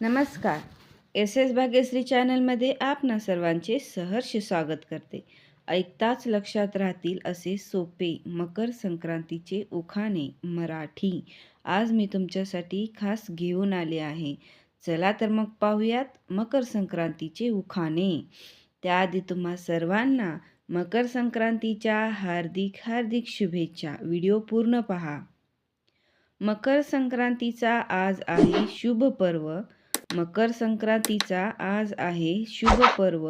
नमस्कार. S S Bhagyashree चॅनलमध्ये आपणा सर्वांचे सहर्ष स्वागत करते. ऐकताच लक्षात राहतील असे सोपे मकर संक्रांतीचे उखाणे मराठी. आज मी तुमच्यासाठी खास घेऊन आले आहे. चला तर मग पाहूयात मकर संक्रांतीचे उखाणे. त्याआधी तुम्हा सर्वांना मकर संक्रांतीच्या हार्दिक हार्दिक शुभेच्छा. व्हिडिओ पूर्ण पहा. मकर संक्रांतीचा आज आहे शुभ पर्व. मकर संक्रांतीचा आज आहे शुभ पर्व.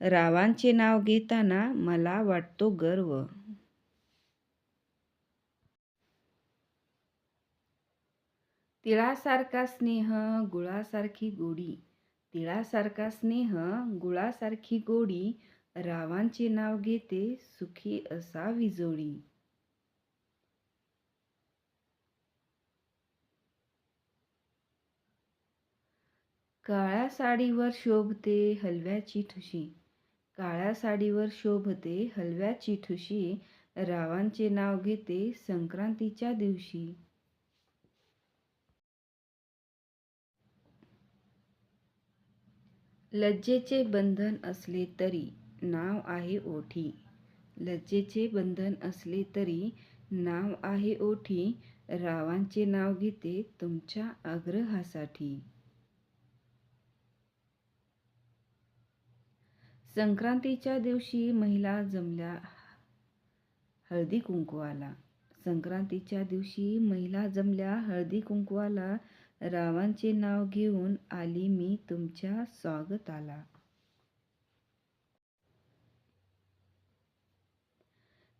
रावांचे नाव घेताना मला वाटतो गर्व. तिळासारखा स्नेह गुळासारखी गोडी. तिळासारखा स्नेह गुळासारखी गोडी. रावांचे नाव घेते सुखी असा विजोडी काळ्या साडीवर शोभते हलव्याची ठुशी काळ्या साडीवर शोभते हलव्याची ठुशी रावांचे नाव घेते संक्रांतीच्या दिवशी. लज्जेचे बंधन असले तरी नाव आहे ओठी. लज्जेचे बंधन असले तरी नाव आहे ओठी. रावांचे नाव घेते तुमच्या आग्रहासाठी. संक्रांतीच्या दिवशी महिला जमल्या हळदी कुंकवाला. संक्रांतीच्या दिवशी महिला जमल्या हळदी कुंकवाला. रावांचे नाव घेऊन आली मी तुमच्या स्वागताला.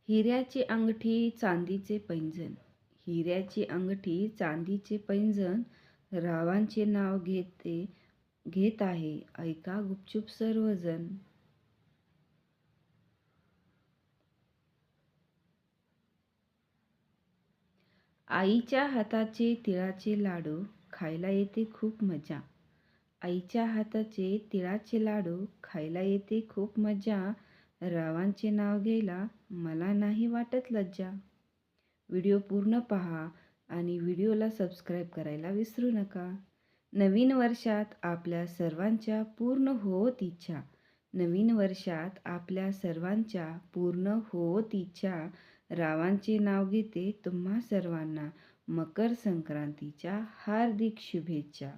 हिऱ्याची अंगठी चांदीचे पैंजण. हिऱ्याची अंगठी चांदीचे पैंजण रावांचे नाव घेते घेत आहे. ऐका गुपचूप सर्वजण. आईच्या हाताचे तिळाचे लाडू खायला येते खूप मजा. आईच्या हाताचे तिळाचे लाडू खायला येते खूप मजा. रावांचे नाव घ्यायला मला नाही वाटत लज्जा. व्हिडिओ पूर्ण पहा आणि व्हिडिओला सबस्क्राईब करायला विसरू नका. नवीन वर्षात आपल्या सर्वांच्या पूर्ण होत इच्छा. नवीन वर्षात आपल्या सर्वांच्या पूर्ण होत इच्छा. रावांचे नाव घेते तुम्हा सर्वांना मकर संक्रांतीच्या हार्दिक शुभेच्छा.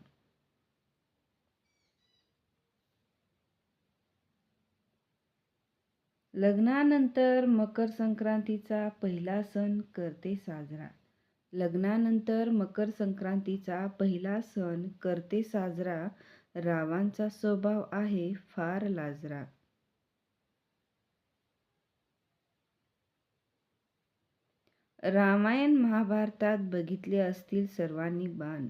लग्नानंतर मकर संक्रांतीचा पहिला सण करते साजरा. लग्नानंतर मकर संक्रांतीचा पहिला सण करते साजरा रावांचा स्वभाव आहे फार लाजरा. रामायण महाभारतात बघितले असतील सर्वांनी बाण.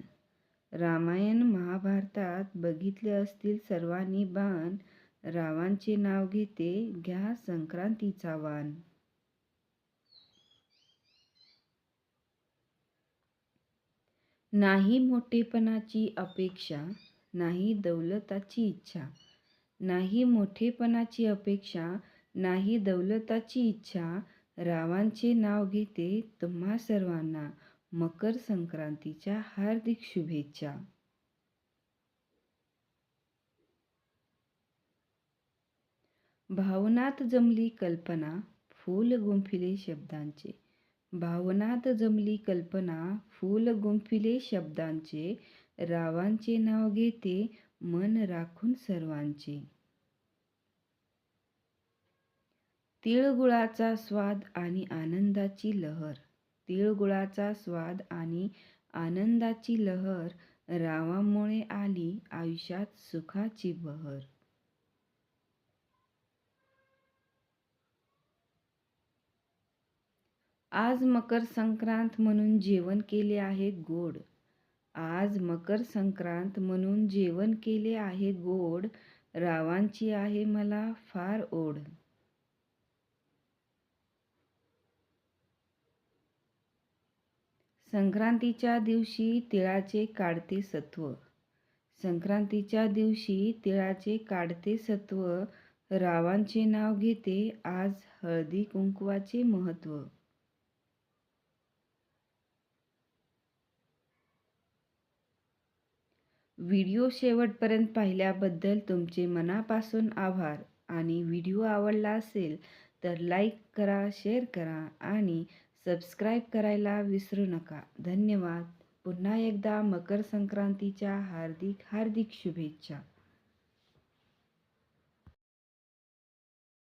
रामायण महाभारतात बघितले असतील सर्वांनी बाण. रावांचे नाव घेते घ्या संक्रांतीचा वाण. नाही मोठेपणाची अपेक्षा नाही दौलताची इच्छा. नाही मोठेपणाची अपेक्षा नाही दौलताची इच्छा रावांचे नाव घेते तुम्हा सर्वांना मकर संक्रांतीच्या हार्दिक शुभेच्छा. भावनात जमली कल्पना फूल गुंफिले शब्दांचे. भावनात जमली कल्पना फूल गुंफिले शब्दांचे. रावांचे नाव घेते मन राखून सर्वांचे. तिळगुळाचा स्वाद आणि आनंदाची लहर. तिळगुळाचा स्वाद आणि आनंदाची लहर रावामुळे आली आयुष्यात सुखाची बहर. आज मकर संक्रांत म्हणून जेवण केले आहे गोड. आज मकर संक्रांत म्हणून जेवण केले आहे गोड. रावांची आहे मला फार ओढ. संक्रांतीच्या दिवशी तिळाचे काढते सत्व. संक्रांतीच्या दिवशी तिळाचे काढते सत्व रावांचे नाव घेते आज हळदी कुंकवाचे महत्त्व व्हिडिओ शेवटपर्यंत पाहिल्याबद्दल तुमचे मनापासून आभार. आणि व्हिडिओ आवडला असेल तर लाईक करा शेअर करा आणि सबस्क्राईब करायला विसरू नका. धन्यवाद. पुन्हा एकदा मकर संक्रांतीच्या हार्दिक हार्दिक शुभेच्छा.